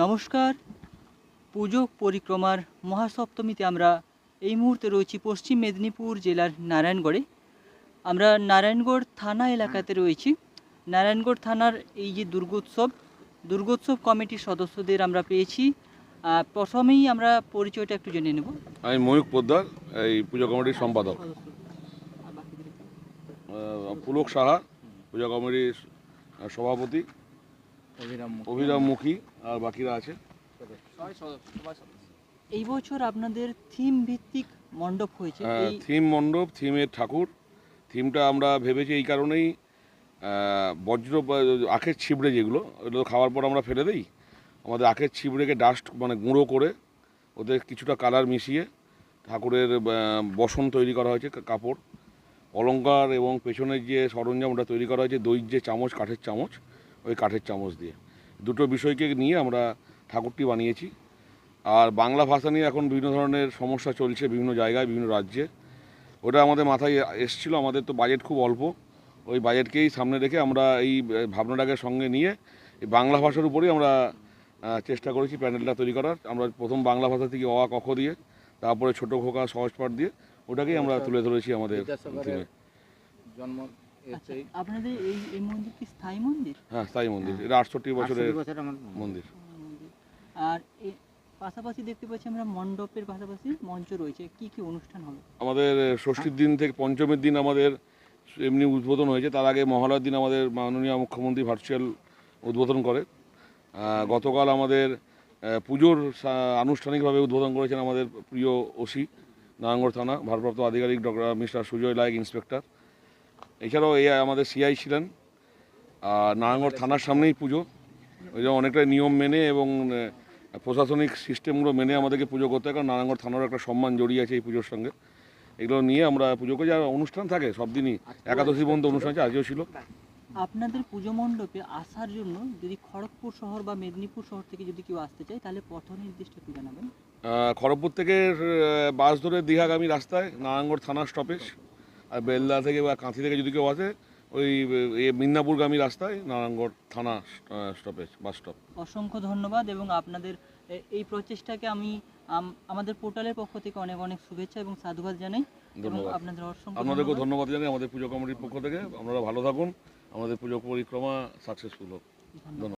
নমস্কার। পুজো পরিক্রমার মহাসপ্তমীতে আমরা এই মুহূর্তে রয়েছি পশ্চিম মেদিনীপুর জেলার নারায়ণগড়ে। আমরা নারায়ণগড় থানা এলাকাতে রয়েছি। নারায়ণগড় থানার এই যে দুর্গোৎসব দুর্গোৎসব কমিটির সদস্যদের আমরা পেয়েছি। প্রথমেই আমরা পরিচয়টা একটু জেনে নেব। আমি ময়ূক পোদ্দার, এই পুজো কমিটির সম্পাদক। পুলক সাহা, পূজা কমিটির সভাপতি। অভিরাম মুখী আর বাকিরা আছে। এই বছর আপনাদের থিম ভিত্তিক মণ্ডপ হয়েছে। থিম মণ্ডপ থিমের ঠাকুর। থিমটা আমরা ভেবেছি এই কারণেই বজ্র আখের ছিবড়ে যেগুলো ওগুলো খাওয়ার পর আমরা ফেলে দিই। আমাদের আখের ছিবড়েকে ডাস্ট মানে গুঁড়ো করে ওদের কিছুটা কালার মিশিয়ে ঠাকুরের বসন তৈরি করা হয়েছে কাপড়। অলংকার এবং পেছনের যে সরঞ্জাম ওটা তৈরি করা হয়েছে দইয়ের যে চামচ কাঠের চামচ। ওই কাঠের চামচ দিয়ে। দুটো বিষয়কে নিয়ে আমরা ঠাকুরটি বানিয়েছি। আর বাংলা ভাষা নিয়ে এখন বিভিন্ন ধরনের সমস্যা চলছে বিভিন্ন জায়গায় বিভিন্ন রাজ্যে। ওটা আমাদের মাথায় এসছিল আমাদের তো বাজেট খুব অল্প। ওই বাজেটকেই সামনে রেখে আমরা এই ভাবনাটাকে সঙ্গে নিয়ে এই বাংলা ভাষার উপরেই আমরা চেষ্টা করেছি প্যান্ডেলটা তৈরি করার। আমরা প্রথম বাংলা ভাষা থেকে অ আ ক খ দিয়ে তারপরে ছোটো খোকা সহজ পাঠ দিয়ে ওটাকেই আমরা তুলে ধরেছি আমাদের জন্ম আপনাদের এই এই মন্দির কি স্থায়ী মন্দির? হ্যাঁ স্থায়ী মন্দির। এটা আটষট্টি বছরের মন্দির। আর পাশাপাশি দেখতে পাচ্ছি আমরা মণ্ডপের পাশাপাশি মঞ্চ রয়েছে। কি কি অনুষ্ঠান হবে? আমাদের ষষ্ঠীর দিন থেকে পঞ্চমীর দিন আমাদের এমনি উদ্বোধন হয়েছে। তার আগে মহালয়ার দিন আমাদের মাননীয় মুখ্যমন্ত্রী ভার্চুয়াল উদ্বোধন করে। গতকাল আমাদের পুজোর সা- আনুষ্ঠানিকভাবে উদ্বোধন করেছেন আমাদের প্রিয় ওসি নারায়ণগড় থানা ভারপ্রাপ্ত আধিকারিক doctor mister Sujay Layek inspector. এছাড়াও এই আমাদের সিআই ছিলেন আর নারায়ণগড় থানার সামনেই পুজো। ওই জন্য অনেকটা নিয়ম মেনে এবং প্রশাসনিক সিস্টেমগুলো মেনে আমাদেরকে পুজো করতে হয় কারণ নারায়ণগড় থানারও একটা সম্মান জড়িয়ে আছে এই পুজোর সঙ্গে। এগুলো নিয়ে আমরা পুজো করি আর অনুষ্ঠান থাকে সব দিনই। একাদশী পর্যন্ত অনুষ্ঠান আছে আজও ছিল। আপনাদের পুজো মণ্ডপে আসার জন্য যদি খড়গপুর শহর বা মেদিনীপুর শহর থেকে যদি কেউ আসতে চায় তাহলে পথ নির্দিষ্ট একটু জানাবেন। খড়গপুর থেকে বাস ধরে দীঘাগামী রাস্তায় নারায়ণগড় থানা স্টপেজ। আর বেলদা থেকে বা কাঁথি থেকে যদি কেউ আসে ওই মিদনাপুরগামী রাস্তায় নারায়ণগড় থানা স্টপেজ বাস স্টপ অসংখ্য ধন্যবাদ এবং আপনাদের এই প্রচেষ্টাকে আমি আমাদের পোর্টালের পক্ষ থেকে অনেক অনেক শুভেচ্ছা এবং সাধুবাদ জানাই। আপনাদের অসংখ্য আপনাদেরকেও ধন্যবাদ। জানাই আমাদের পুজো কমিটির পক্ষ থেকে। আপনারা ভালো থাকুন। আমাদের পুজো পরিক্রমা সাকসেসফুল হোক। ধন্যবাদ।